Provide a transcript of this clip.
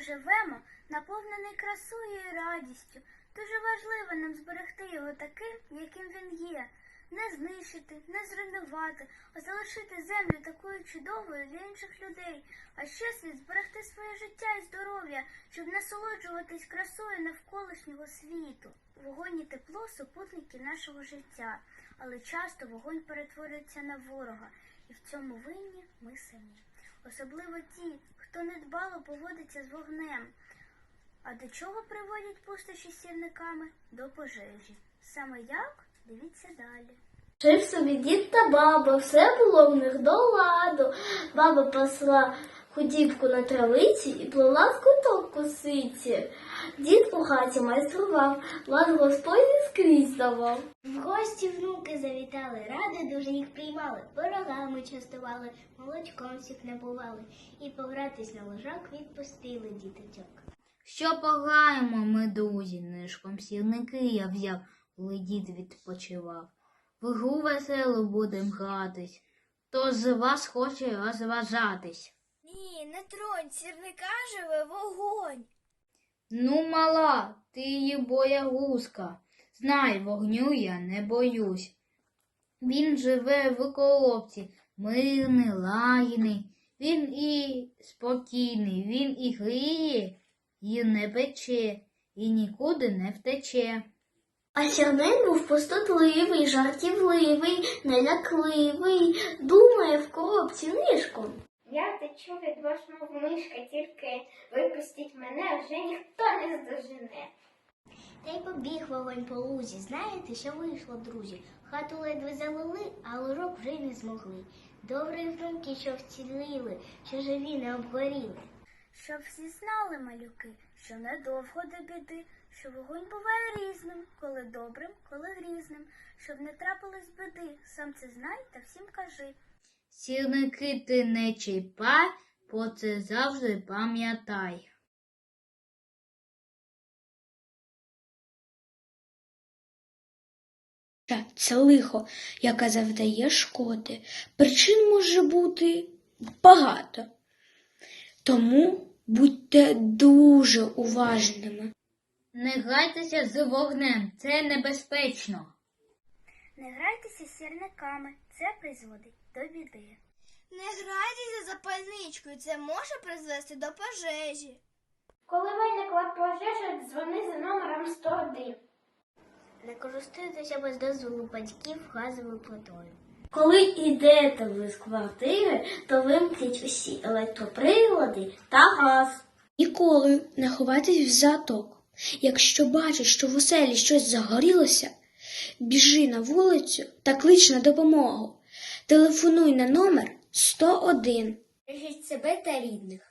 живемо, наповнений красою і радістю. Дуже важливо нам зберегти його таким, яким він є. Не знищити, не зруйнувати, а залишити землю такою чудовою для інших людей. А ще слід зберегти своє життя і здоров'я, щоб насолоджуватись красою навколишнього світу. Вогонь і тепло супутники нашого життя, але часто вогонь перетворюється на ворога, і в цьому винні ми самі. Особливо ті, хто недбало поводиться з вогнем. А до чого приводять пустощі з сірниками? До пожежі. Саме як? Дивіться далі. Жив собі дід та баба, все було в них до ладу. Баба пасла худібку на травиці і плела в куток косиці. Дід у хаті майстрував, лад господній скрізь давав. В гості внуки завітали, ради дуже їх приймали, пирогами частували, молочком всіх набували, і погратись на ложак відпустили діточок. Що пограємо ми, друзі, нишком сірники я взяв, коли дід відпочивав. В гру веселу будем гратись. Хто з вас хоче розважатись? Ні, не тронь, сірника живе вогонь. Ну, мала, ти її боягузка. Знай, вогню я не боюсь. Він живе в коробці, мирний, лагідний. Він і спокійний, він і гріє, і не пече, і нікуди не втече. А сірник був пустотливий, жартівливий, нелякливий, думає в коробці нишком. Я течу від вашого мишка, тільки випустіть мене, вже ніхто не здожене. Та й побіг вогонь по лузі. Знаєте, що вийшло, друзі? Хату ледве залили, а ложок вже не змогли. Добрі внуки, що вцілили, що живі не обгоріли. Щоб всі знали, малюки, що недовго до біди, що вогонь буває різним, коли добрим, коли грізним. Щоб не трапилось біди, сам це знай та всім кажи. Сірники ти не чіпай, про це завжди пам'ятай. це лихо, яке завдає шкоди. Причин може бути багато. Тому будьте дуже уважними. Не грайтеся з вогнем, це небезпечно. Не грайтеся з сірниками, це призводить до біди. Не грайтеся запальничкою, це може призвести до пожежі. Коли виникла пожежа, дзвони за номером 101. Не користуйтеся без дозволу батьків газовою плитою. Коли йдете ви з квартири, то вимкніть усі електроприлади та газ. Ніколи не ховайтесь в заток. Якщо бачиш, що в оселі щось загорілося, біжи на вулицю та клич на допомогу. Телефонуй на номер 101. Бережіть себе та рідних.